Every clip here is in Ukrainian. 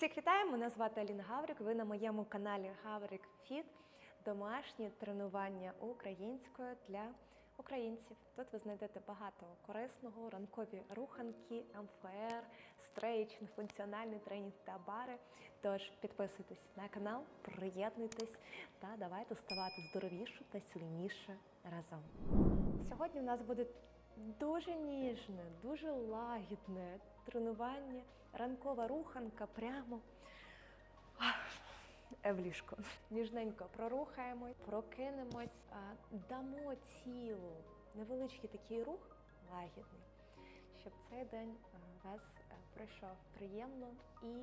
Всіх вітаю! Мене звати Аліна Гаврик. Ви на моєму каналі Гаврик Фіт. Домашні тренування українською для українців. Тут ви знайдете багато корисного, ранкові руханки, МФР, стрейчинг, функціональний тренінг та бари. Тож підписуйтесь на канал, приєднуйтесь та давайте ставати здоровіше та сильніше разом. Сьогодні у нас буде дуже ніжне, дуже лагідне тренування, ранкова руханка прямо в ліжко. Ніжненько прорухаємо, прокинемось, дамо тілу невеличкий такий рух лагідний, щоб цей день вас пройшов приємно і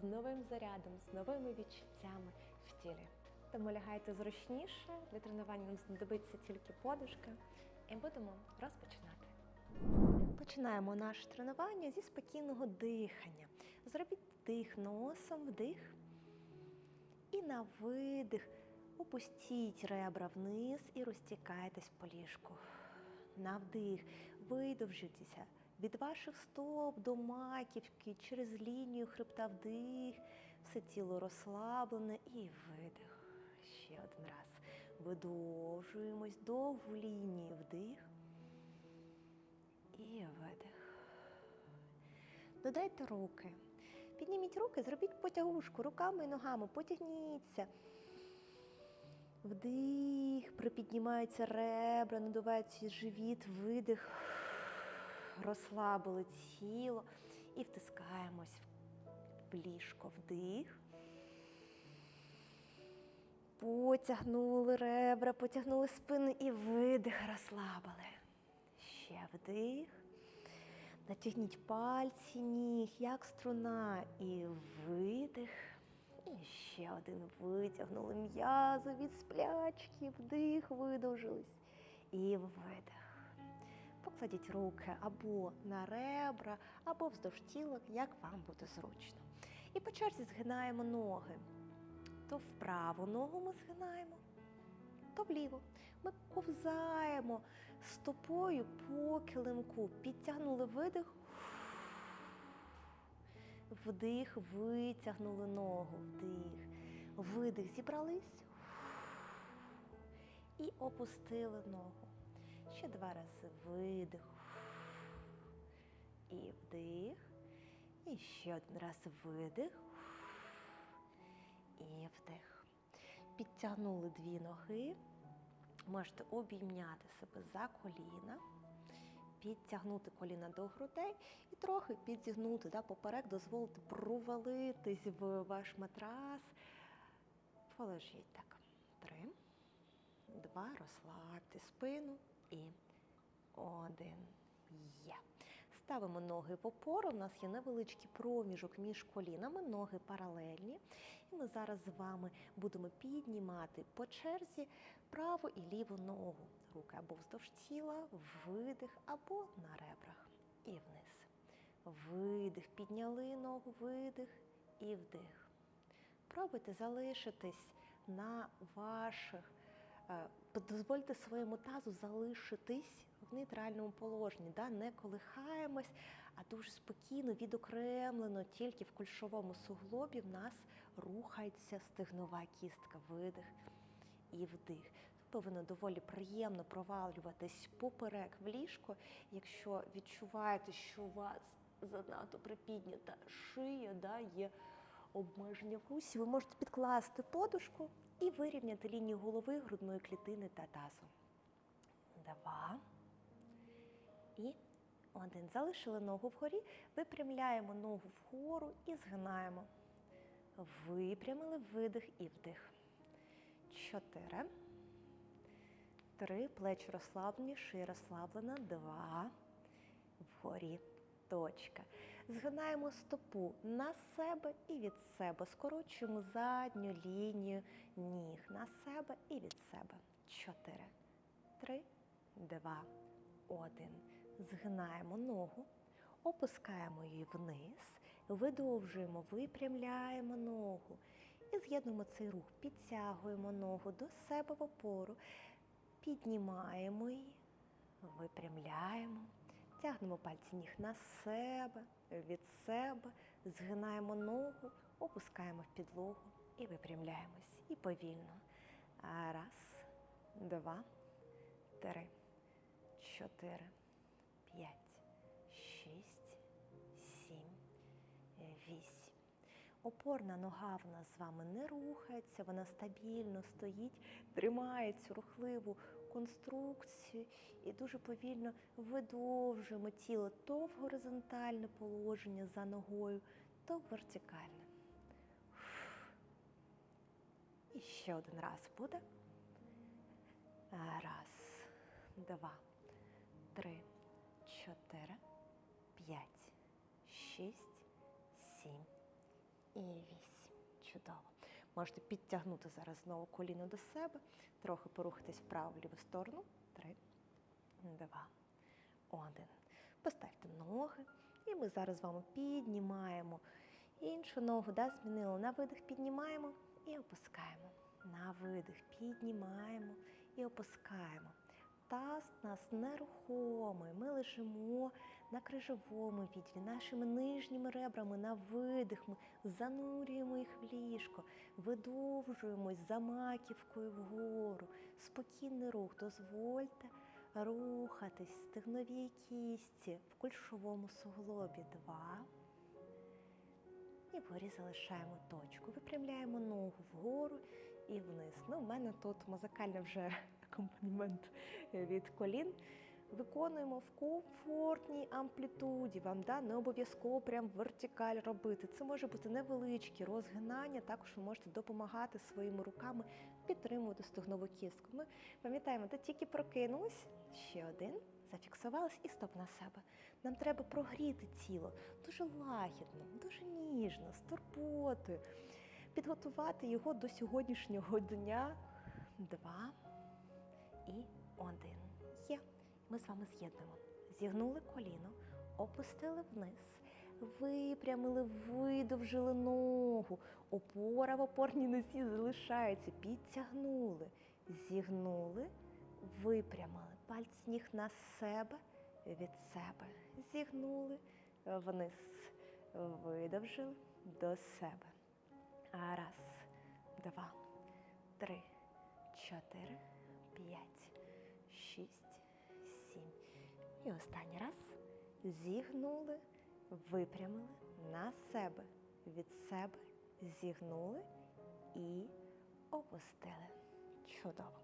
з новим зарядом, з новими відчуттями в тілі. Тому лягайте зручніше, для тренування нам знадобиться тільки подушка, і будемо розпочинати. Починаємо наше тренування зі спокійного дихання. Зробіть вдих носом, вдих. І на видих опустіть ребра вниз і розтікайтесь по ліжку. На вдих видовжитеся від ваших стоп до маківки через лінію хребта вдих, все тіло розслаблене і видих. Ще один раз. Видовжуємось довгу лінію вдих і видих. Додайте руки. Підніміть руки, зробіть потягушку руками і ногами, потягніться. Вдих, припіднімаються ребра, надувається живіт, видих, розслабили тіло і втискаємось в ліжко. Вдих. Потягнули ребра, потягнули спину і видих, розслабили. Ще вдих. Натягніть пальці ніг, як струна, і видих. І ще один витягнули м'язи від сплячки, вдих, видовжились. І видих. Покладіть руки або на ребра, або вздовж тіла, як вам буде зручно. І по черзі згинаємо ноги. То в праву ногу ми згинаємо, то вліво. Ми ковзаємо стопою по килимку. Підтягнули видих. Вдих, витягнули ногу, вдих. Видих, зібрались. І опустили ногу. Ще два рази видих. І вдих. І ще один раз видих. І вдих. Підтягнули дві ноги. Можете обійняти себе за коліна, підтягнути коліна до грудей і трохи підтягнути да, поперек, дозволити провалитись в ваш матрас. Положіть так. Три, два, розслабте спину і один. Є. Ставимо ноги в опору. У нас є невеличкий проміжок між колінами, ноги паралельні. І ми зараз з вами будемо піднімати по черзі праву і ліву ногу. Руки або вздовж тіла, видих, або на ребрах. І вниз. Видих. Підняли ногу, видих і вдих. Пробуйте залишитись на ваших. е, Дозвольте своєму тазу залишитись в нейтральному положенні, да? не колихаємось, а дуже спокійно, відокремлено, тільки в кульшовому суглобі в нас рухається стегнова кістка, видих і вдих. Повинно доволі приємно провалюватись поперек в ліжко. Якщо відчуваєте, що у вас занадто припіднята шия, да, є обмеження в русі, ви можете підкласти подушку і вирівняти лінію голови, грудної клітини та тазу. Два. І один. Залишили ногу вгорі, випрямляємо ногу вгору і згинаємо. Випрямили видих і вдих. Чотири. Три. Плечі розслаблені, шия розслаблена. Два. Вгорі. Точка. Згинаємо стопу на себе і від себе. Скорочуємо задню лінію ніг на себе і від себе. Чотири. Три, два, один. Згинаємо ногу, опускаємо її вниз, видовжуємо, випрямляємо ногу. І з'єднуємо цей рух, підтягуємо ногу до себе в опору, піднімаємо її, випрямляємо, тягнемо пальці ніг на себе, від себе, згинаємо ногу, опускаємо в підлогу і випрямляємось. І повільно. Раз, два, три, чотири, п'ять, шість, Опорна нога в нас з вами не рухається, вона стабільно стоїть, тримає цю рухливу конструкцію і дуже повільно видовжуємо тіло то в горизонтальне положення за ногою, то в вертикальне. І ще один раз буде. Раз, два, три, чотири, п'ять, шість, і вісім. Чудово. Можете підтягнути зараз знову коліно до себе, трохи порухатись вправо в ліву сторону. Три, два, один. Поставте ноги. І ми зараз з вами піднімаємо іншу ногу, да, змінили. На видих піднімаємо і опускаємо. На видих піднімаємо і опускаємо. Таз нас нерухомий. Ми лежимо на крижовому відділі, нашими нижніми ребрами на видих. Ми занурюємо їх в ліжко, видовжуємось за маківкою вгору. Спокійний рух. Дозвольте рухатись, стегновій кісті в кульшовому суглобі. Два. І вгорі залишаємо точку. Випрямляємо ногу вгору і вниз. Ну, у мене тут музикальний вже акомпанемент від колін. Виконуємо в комфортній амплітуді. Вам да, не обов'язково прям вертикаль робити. Це може бути невеличкі розгинання. Також ви можете допомагати своїми руками підтримувати стегнову кістку. Ми пам'ятаємо, де тільки прокинулись, ще один, зафіксувались і стоп на себе. Нам треба прогріти тіло дуже лагідно, дуже ніжно, з турботою. Підготувати його до сьогоднішнього дня. Два і один. Є. Ми з вами з'єднуємо. Зігнули коліно, опустили вниз, випрямили, видовжили ногу. Опора в опорній носі залишається. Підтягнули, зігнули, випрямили. Пальці ніг на себе, від себе. Зігнули вниз, видовжили до себе. Раз, два, три, чотири, п'ять, шість, сім. І останній раз зігнули, випрямили на себе, від себе зігнули і опустили. Чудово.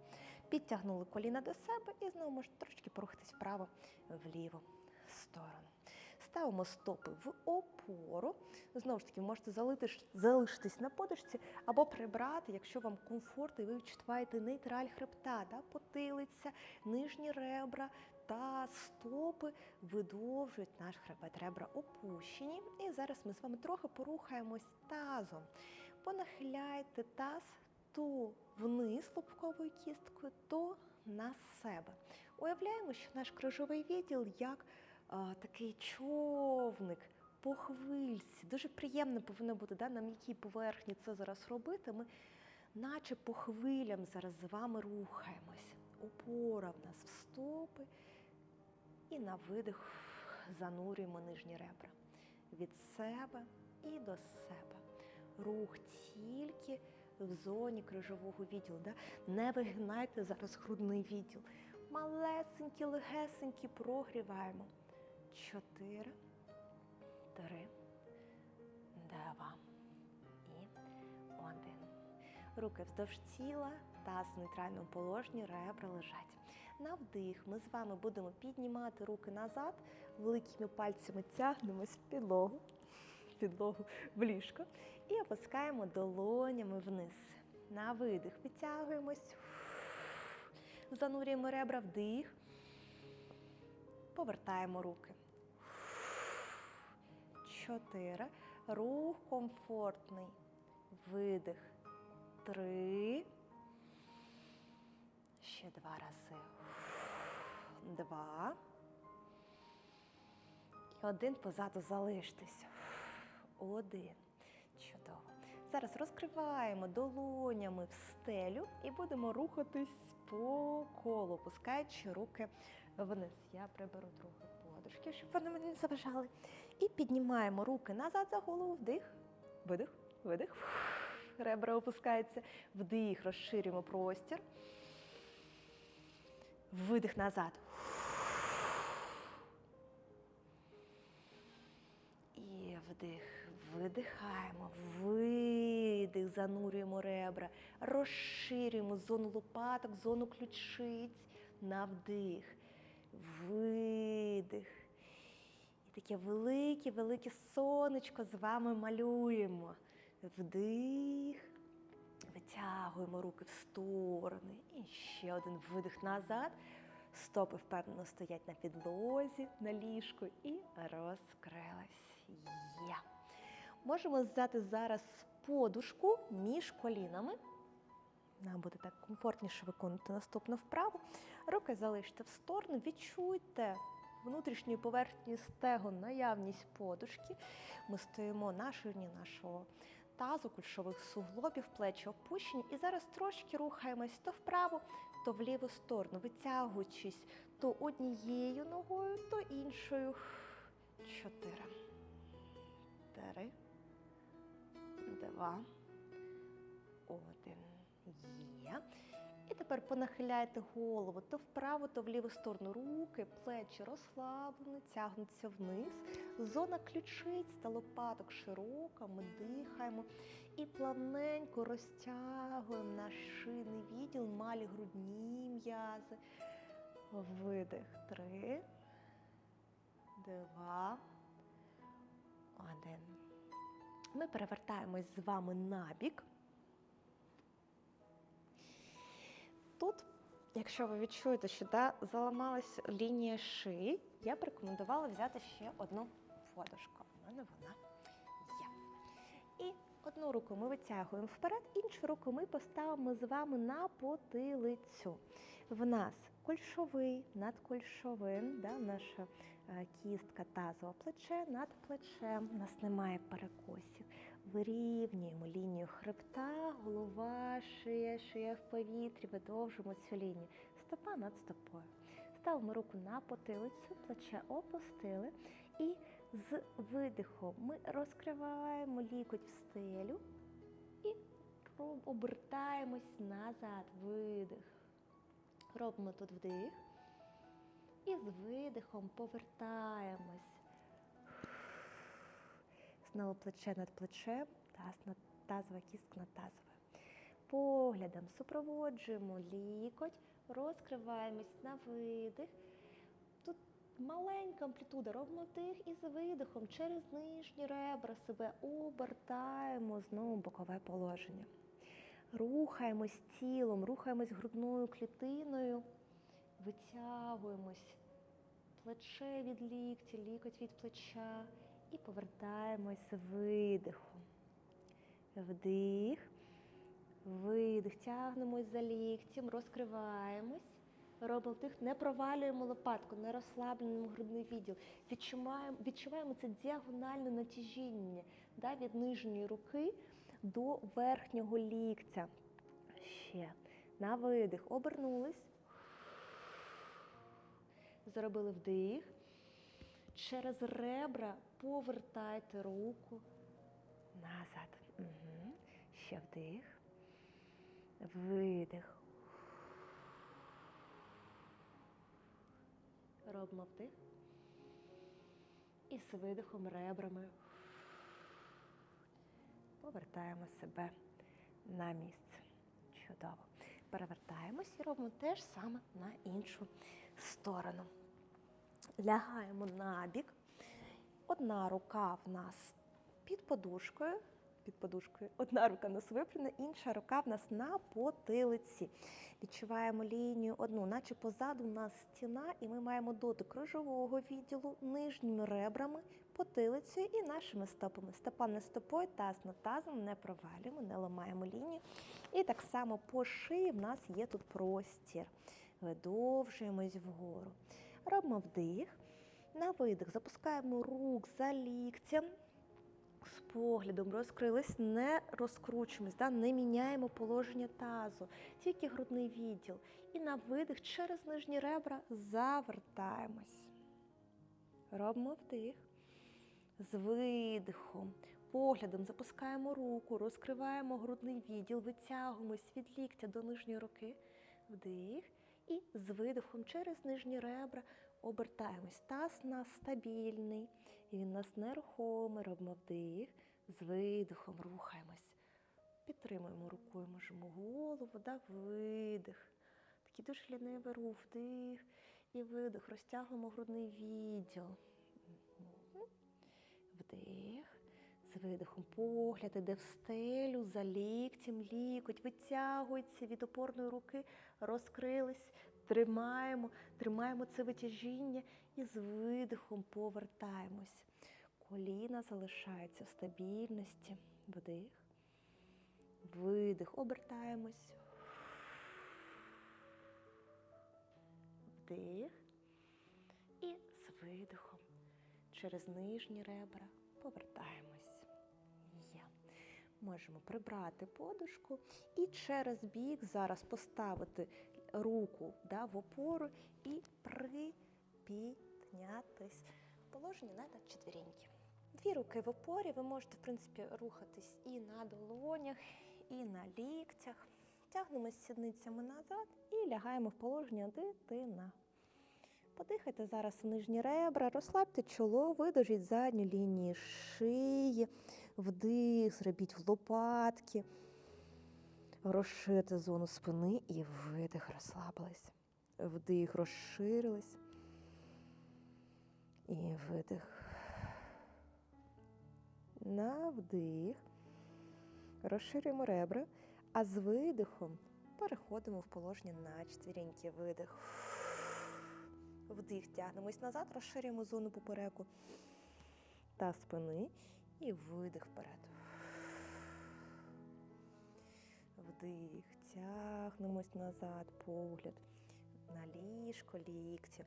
Підтягнули коліна до себе і знову можете трошки порухатись вправо в ліву сторону. Ставимо стопи в опору. Знову ж таки, можете залити- залишитись на подушці або прибрати, якщо вам комфортно, і ви відчуваєте нейтраль хребта, да? потилиця, нижні ребра та стопи видовжують наш хребет. Ребра опущені. І зараз ми з вами трохи порухаємось тазом. Понахиляйте таз то вниз лобковою кісткою, то на себе. Уявляємо, що наш крижовий відділ як такий човник по хвильці. Дуже приємно повинно бути да, на м'якій поверхні це зараз робити. Ми наче по хвилям зараз з вами рухаємось. Опора в нас в стопи. І на видих занурюємо нижні ребра. Від себе і до себе. Рух тільки в зоні крижового відділу. Да? Не вигинайте зараз грудний відділ. Малесенькі, легесенькі прогріваємо. Чотири, три, два і один. Руки вздовж тіла, таз в нейтральному положенні, ребра лежать. На вдих ми з вами будемо піднімати руки назад, великими пальцями тягнемось в підлогу, підлогу в ліжко і опускаємо долонями вниз. На видих витягуємось, занурюємо ребра вдих, повертаємо руки. Чотири. Рух комфортний. Видих. Три. Ще два рази. Два. І один позаду залиштесь. Один. Чудово. Зараз розкриваємо долонями в стелю і будемо рухатись по колу, опускаючи руки вниз. Я приберу трохи подушки, щоб вони мені не заважали. І піднімаємо руки назад за голову, вдих, видих, видих. Ребра опускаються. Вдих, розширюємо простір. Видих назад. І вдих. Видихаємо. Видих. Занурюємо ребра. Розширюємо зону лопаток, зону ключиць. На вдих. Видих. Таке велике, велике сонечко з вами малюємо. Вдих. Витягуємо руки в сторони. І ще один видих назад. Стопи впевнено стоять на підлозі, на ліжку і розкрились. Є. Можемо взяти зараз подушку між колінами. Нам буде так комфортніше виконувати наступну вправу. Руки залиште в сторону, відчуйте внутрішньої поверхні стегон, наявність подушки. Ми стоїмо на ширині нашого тазу, кульшових суглобів, плечі опущені. І зараз трошки рухаємось то вправо, то в ліву сторону, витягуючись то однією ногою, то іншою. Чотири. Три. Два. Тепер понахиляйте голову то вправо, то в ліву сторону. Руки, плечі розслаблені, тягнуться вниз. Зона ключиць та лопаток широка. Ми дихаємо і плавненько розтягуємо наш шийний відділ, малі грудні м'язи. Видих. Три. Два. Один. Ми перевертаємось з вами на бік. Тут, якщо ви відчуєте, що да, заламалась лінія шиї, я б рекомендувала взяти ще одну подушку. У мене вона є. І одну руку ми витягуємо вперед, іншу руку ми поставимо з вами на потилицю. В нас кульшовий над кульшовим, да, наша е, кістка тазове плече над плечем. У нас немає перекосів. Вирівнюємо лінію хребта, голова, шия, шия в повітрі, видовжуємо цю лінію. Стопа над стопою. Ставимо руку на потилицю, плече опустили. І з видихом ми розкриваємо лікоть в стелю і обертаємось назад. Видих. Робимо тут вдих. І з видихом повертаємось. Знову плече над плечем, таз над тазова кістка над тазовою. Поглядом супроводжуємо лікоть, розкриваємось на видих. Тут маленька амплітуда, робимо вдих і з видихом через нижні ребра себе обертаємо знову бокове положення. Рухаємось тілом, рухаємось грудною клітиною, витягуємось плече від лікті, лікоть від плеча. І повертаємось з видихом. Вдих, видих, тягнемось за ліктем, розкриваємось. Робимо вдих, не провалюємо лопатку, не розслаблюємо грудний відділ. Відчуваємо, відчуваємо це діагональне натяжіння да, від нижньої руки до верхнього ліктя. Ще. На видих. Обернулись. Зробили вдих. Через ребра повертайте руку назад. Угу. Ще вдих. Видих. Робимо вдих. І з видихом ребрами повертаємо себе на місце. Чудово. Перевертаємось і робимо те ж саме на іншу сторону. Лягаємо на бік. Одна рука в нас під подушкою, під подушкою, одна рука нас випрямлена, інша рука в нас на потилиці. Відчуваємо лінію одну, наче позаду у нас стіна, і ми маємо дотик крижового відділу нижніми ребрами, потилицею і нашими стопами. Стопа не стопою, таз над тазом, не провалюємо, не ламаємо лінію. І так само по шиї в нас є тут простір. Видовжуємось вгору. Робимо вдих. На видих запускаємо рук за ліктям. З поглядом розкрились, не розкручуємось, да? не міняємо положення тазу, тільки грудний відділ. І на видих через нижні ребра завертаємось. Робимо вдих. З видихом Поглядом запускаємо руку, розкриваємо грудний відділ, витягуємось від ліктя до нижньої руки. Вдих. І з видихом через нижні ребра обертаємось. Таз у нас стабільний, він у нас нерухомий. Робимо вдих. З видихом рухаємось. Підтримуємо рукою, можемо голову, да, видих. Такий дуже лінивий рух, вдих і видих. Розтягуємо грудний відділ. Вдих. З видихом погляд іде в стелю, за ліктем, лікоть витягується від опорної руки, розкрились, тримаємо, тримаємо це витяжіння і з видихом повертаємось. Коліна залишаються в стабільності. Вдих. Видих. Обертаємось. Вдих. І з видихом через нижні ребра повертаємось. Є. Можемо прибрати подушку і через бік зараз поставити руку да, в опору і припіднятись. Положення на четвіріньки. Дві руки в опорі. Ви можете, в принципі, рухатись і на долонях, і на ліктях. Тягнемось сідницями назад і лягаємо в положення дитина. Подихайте зараз в нижні ребра, розслабте чоло, видовжіть задню лінію шиї, вдих, зробіть в лопатки, розширте зону спини і видих, розслабились. Вдих, розширились. І видих. На вдих. Розширюємо ребра, а з видихом переходимо в положення на четвіріньки. Видих. Вдих, тягнемось назад, розширюємо зону попереку та спини і видих вперед. Вдих, тягнемось назад, погляд на ліжко, лікті.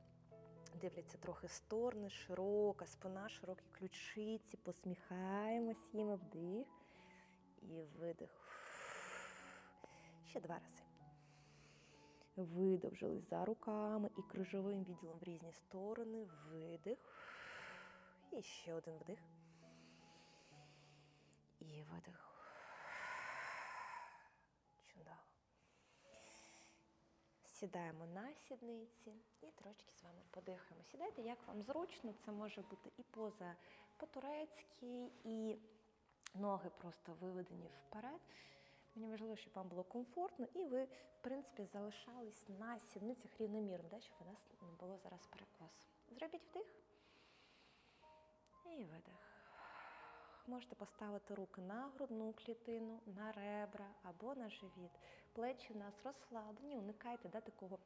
Дивляться трохи сторони, широка, спина, широкі ключиці, посміхаємось їм вдих і видих. Ще два рази. Видовжились за руками і крижовим відділом в різні сторони. Видих. І ще один вдих. І видих. Чудово. Сідаємо на сідниці і трошки з вами подихаємо. Сідайте, як вам зручно, це може бути і поза по-турецьки, і ноги просто виведені вперед. Мені важливо, щоб вам було комфортно, і ви, в принципі, залишались на сідницях рівномірно, да, щоб у нас не було зараз перекосу. Зробіть вдих і видих. Можете поставити руки на грудну клітину, на ребра або на живіт. Плечі у нас розслаблені, уникайте да, такого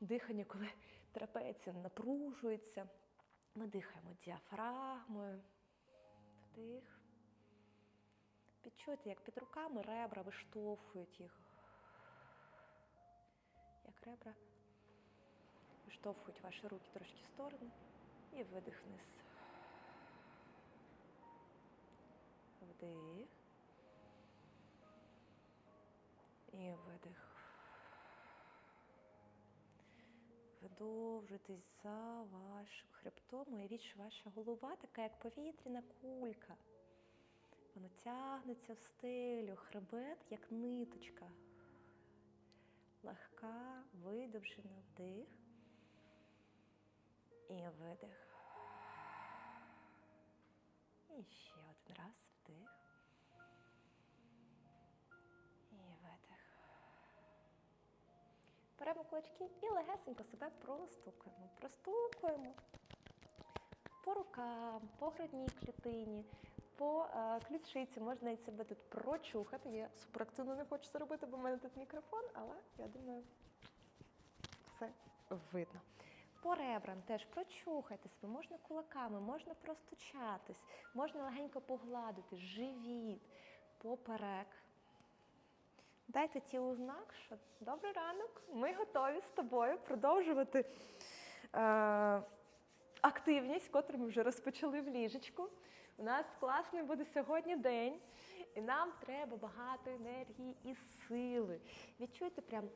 дихання, коли трапеція напружується. Ми дихаємо діафрагмою. Вдих. Відчуйте, як під руками ребра виштовхують їх. Як ребра виштовхують ваші руки трошки в сторону і видих вниз. Вдих. І видих. Видовжуйтесь за вашим хребтом. Уявіть, що ваша голова така, як повітряна кулька. Воно тягнеться в стелю, хребет, як ниточка. Легка, видовжена, вдих. І видих. І ще Беремо кулачки і легесенько себе простукаємо. Простукуємо по рукам, по грудній клітині, по е, ключиці. Можна навіть себе тут прочухати. Я суперактивно не хочу це робити, бо в мене тут мікрофон, але я думаю, все видно. По ребрам теж прочухайте себе, можна кулаками, можна простучатись, можна легенько погладити, живіт, поперек. Дайте тілу знак, що добрий ранок, ми готові з тобою продовжувати е, активність, котру ми вже розпочали в ліжечку. У нас класний буде сьогодні день, і нам треба багато енергії і сили. Відчуйте прям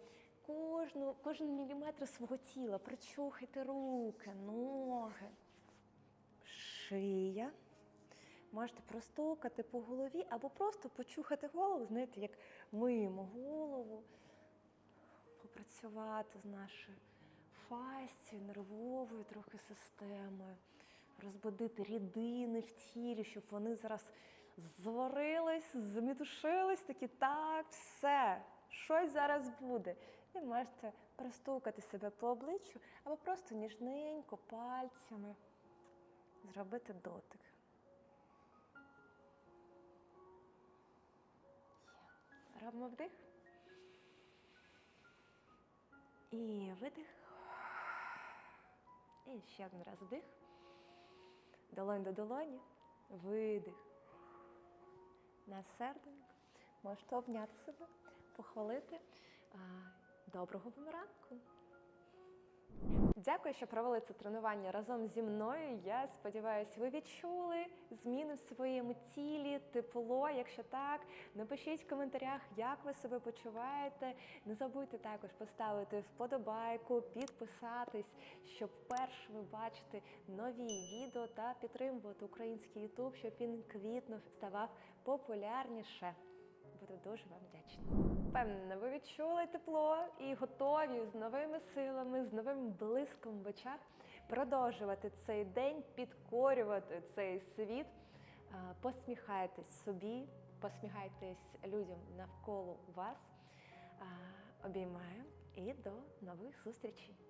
кожну, кожен міліметр свого тіла, прочухайте руки, ноги, шия. Можете простукати по голові або просто почухати голову, знаєте, як миємо голову, попрацювати з нашою фасцією, нервовою трохи системою, розбудити рідини в тілі, щоб вони зараз зварились, замітушились, такі так, все, щось зараз буде. І можете простукати себе по обличчю або просто ніжненько пальцями зробити дотик. Робимо вдих. І видих. І ще один раз вдих. Долонь до долоні. Видих. На серденько. Можете обняти себе, похвалити. Доброго вам ранку! Дякую, що провели це тренування разом зі мною. Я сподіваюся, ви відчули зміни в своєму тілі, тепло. Якщо так, напишіть в коментарях, як ви себе почуваєте. Не забудьте також поставити вподобайку, підписатись, щоб першими бачити нові відео та підтримувати український YouTube, щоб він квітнув, ставав популярніше. Буду дуже вам вдячна. Впевнена, ви відчули тепло і готові з новими силами, з новим блиском в очах продовжувати цей день, підкорювати цей світ. Посміхайтесь собі, посміхайтесь людям навколо вас. Обіймаю і до нових зустрічей.